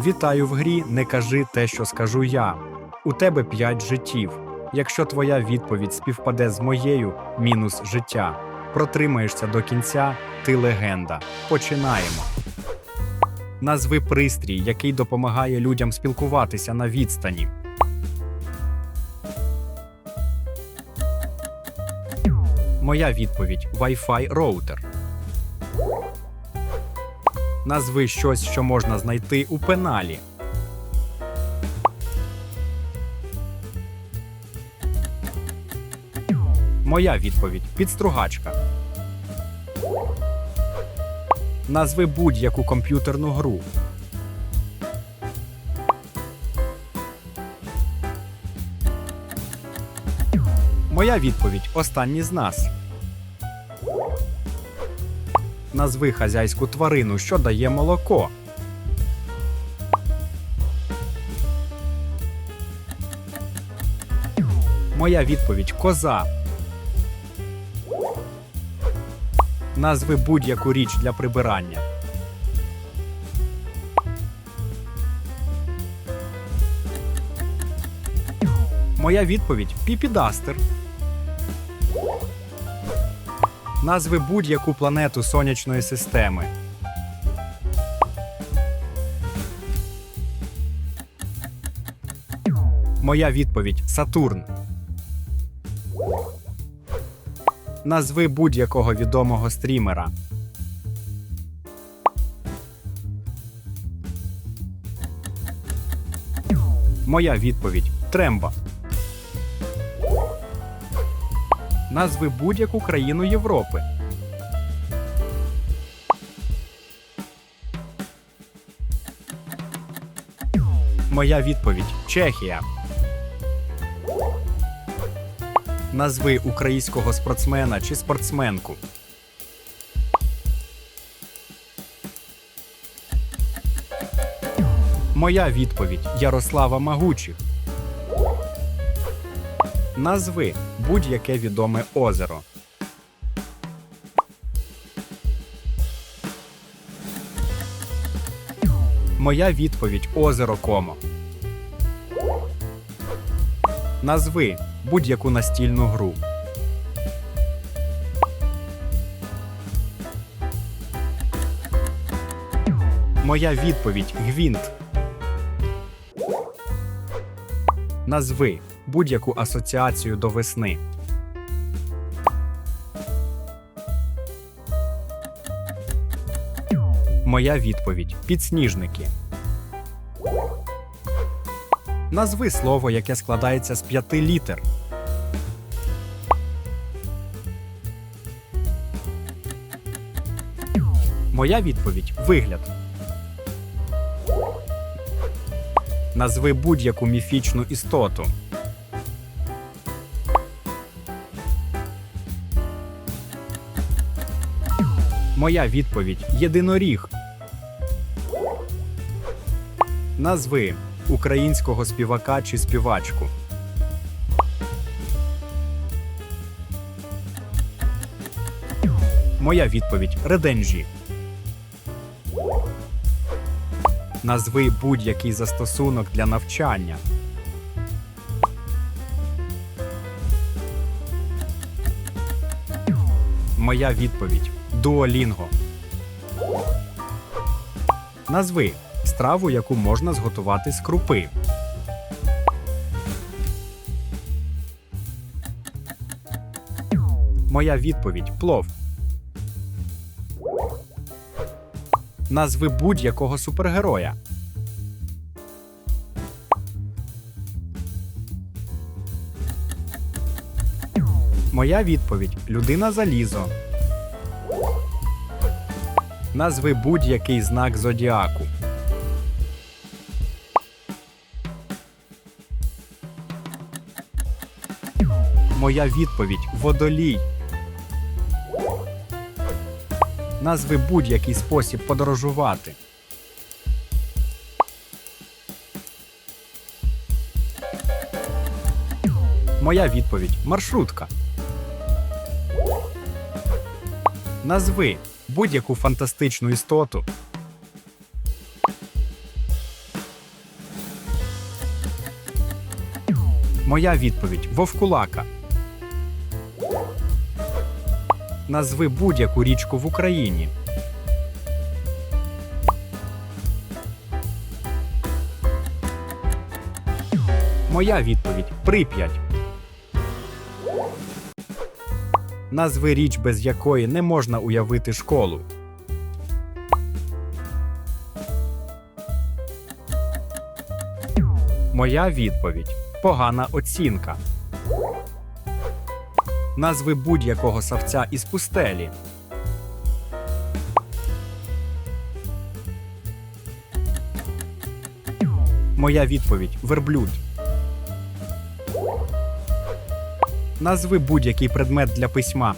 Вітаю в грі, не кажи те, що скажу я. У тебе п'ять життів. Якщо твоя відповідь співпаде з моєю, мінус життя. Протримаєшся до кінця, ти легенда. Починаємо. Назви пристрій, який допомагає людям спілкуватися на відстані. Моя відповідь Wi-Fi роутер. Назви щось, що можна знайти у пеналі. Моя відповідь підстругачка. Назви будь-яку комп'ютерну гру. Моя відповідь останній з нас. Назви хазяйську тварину, що дає молоко. Моя відповідь коза. Назви будь-яку річ для прибирання. Моя відповідь піпідастер. Назви будь-яку планету сонячної системи. Моя відповідь Сатурн. Назви будь-якого відомого стрімера. Моя відповідь Тремба. Назви будь-яку країну Європи. Моя відповідь Чехія. Назви українського спортсмена чи спортсменку. Моя відповідь Ярослава Магучих. Назви будь-яке відоме озеро. Моя відповідь озеро Комо. Назви будь-яку настільну гру. Моя відповідь Гвінт. Назви будь-яку асоціацію до весни. Моя відповідь підсніжники. Назви слово, яке складається з п'яти літер. Моя відповідь вигляд. Назви будь-яку міфічну істоту. Моя відповідь єдиноріг. Назви українського співака чи співачку. Моя відповідь реденжі. Назви будь-який застосунок для навчання. Моя відповідь Дуолінго. Назви страву, яку можна зготувати з крупи. Моя відповідь плов. Назви будь-якого супергероя. Моя відповідь людина залізо. Назви будь-який знак зодіаку. Моя відповідь водолій. Назви будь-який спосіб подорожувати. Моя відповідь маршрутка. Назви будь-яку фантастичну істоту. Моя відповідь вовкулака. Назви будь-яку річку в Україні. Моя відповідь прип'ять. Назви річ, без якої не можна уявити школу. Моя відповідь погана оцінка. Назви будь-якого савця із пустелі. Моя відповідь верблюд. Назви будь-який предмет для письма.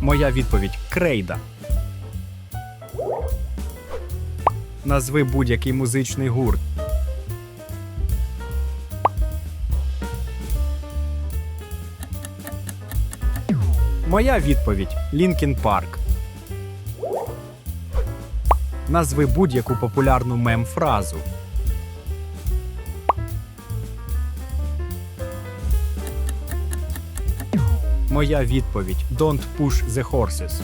Моя відповідь крейда. Назви будь-який музичний гурт. Моя відповідь Лінкін Парк. Назви будь-яку популярну мем-фразу. Моя відповідь Don't push the horses.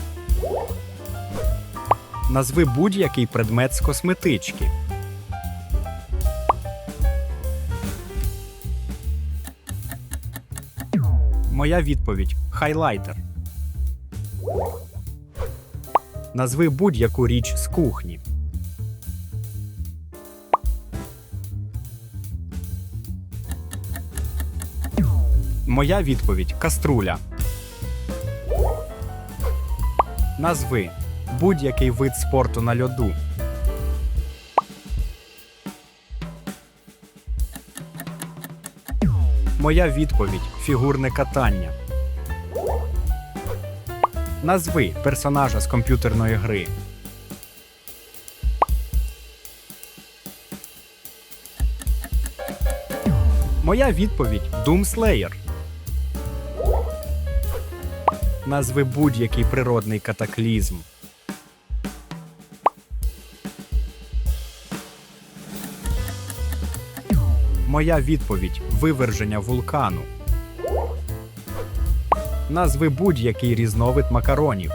Назви будь-який предмет з косметички. Моя відповідь хайлайтер. Назви будь-яку річ з кухні. Моя відповідь каструля. Назви будь-який вид спорту на льоду. Моя відповідь фігурне катання. Назви персонажа з комп'ютерної гри. Моя відповідь Doom Slayer. Назви будь-який природний катаклізм. Моя відповідь виверження вулкану. Назви будь-який різновид макаронів.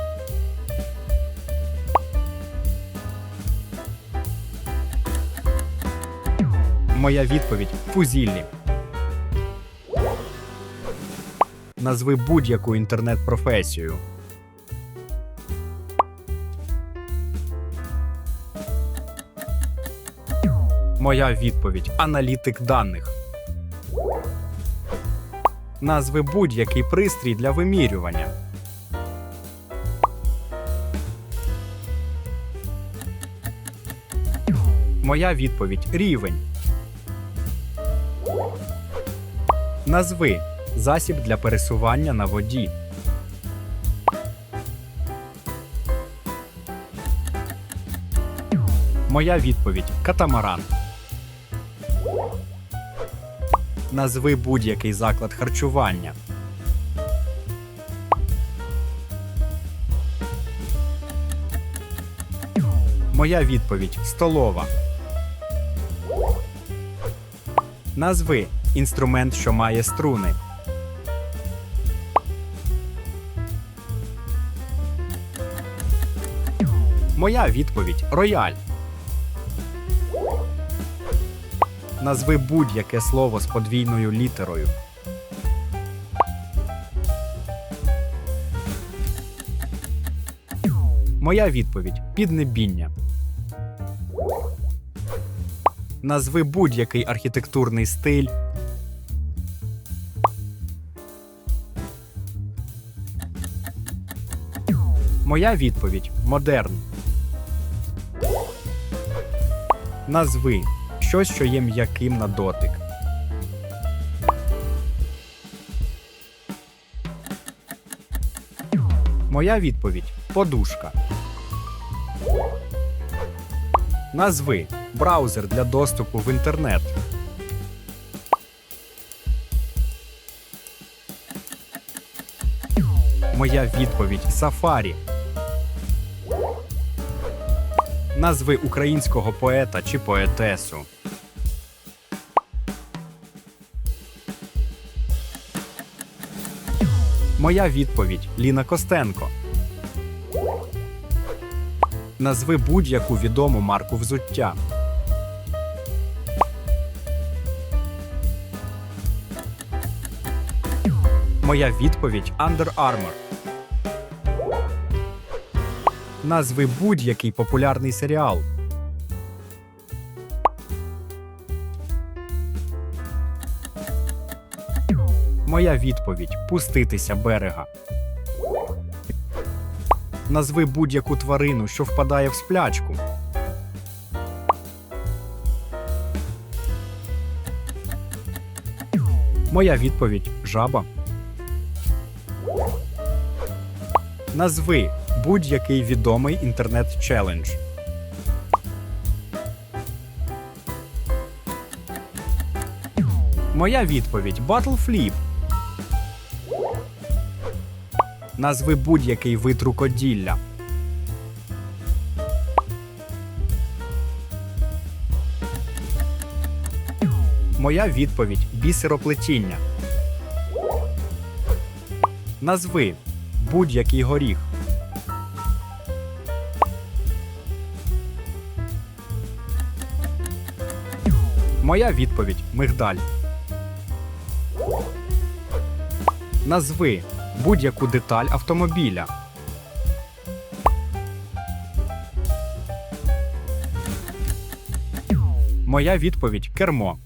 Моя відповідь фузіллі. Назви будь-яку інтернет-професію. Моя відповідь аналітик даних. Назви будь-який пристрій для вимірювання. Моя відповідь рівень. Назви засіб для пересування на воді. Моя відповідь катамаран. Назви будь-який заклад харчування. Моя відповідь столова. Назви інструмент, що має струни. Моя відповідь рояль. Назви будь-яке слово з подвійною літерою. Моя відповідь піднебіння. Назви будь-який архітектурний стиль. Моя відповідь модерн. Назви щось, що є м'яким на дотик. Моя відповідь подушка. Назви браузер для доступу в інтернет. Моя відповідь Safari. Назви українського поета чи поетесу. Моя відповідь Ліна Костенко. Назви будь-яку відому марку взуття. Моя відповідь Under Armour. Назви будь-який популярний серіал. Моя відповідь пуститися берега. Назви будь-яку тварину, що впадає в сплячку. Моя відповідь жаба. Назви будь-який відомий інтернет-челендж. Моя відповідь Battle Flip. Назви будь-який вид рукоділля. Моя відповідь бісероплетіння. Назви будь-який горіх. Моя відповідь мигдаль. Назви будь-яку деталь автомобіля. Моя відповідь кермо.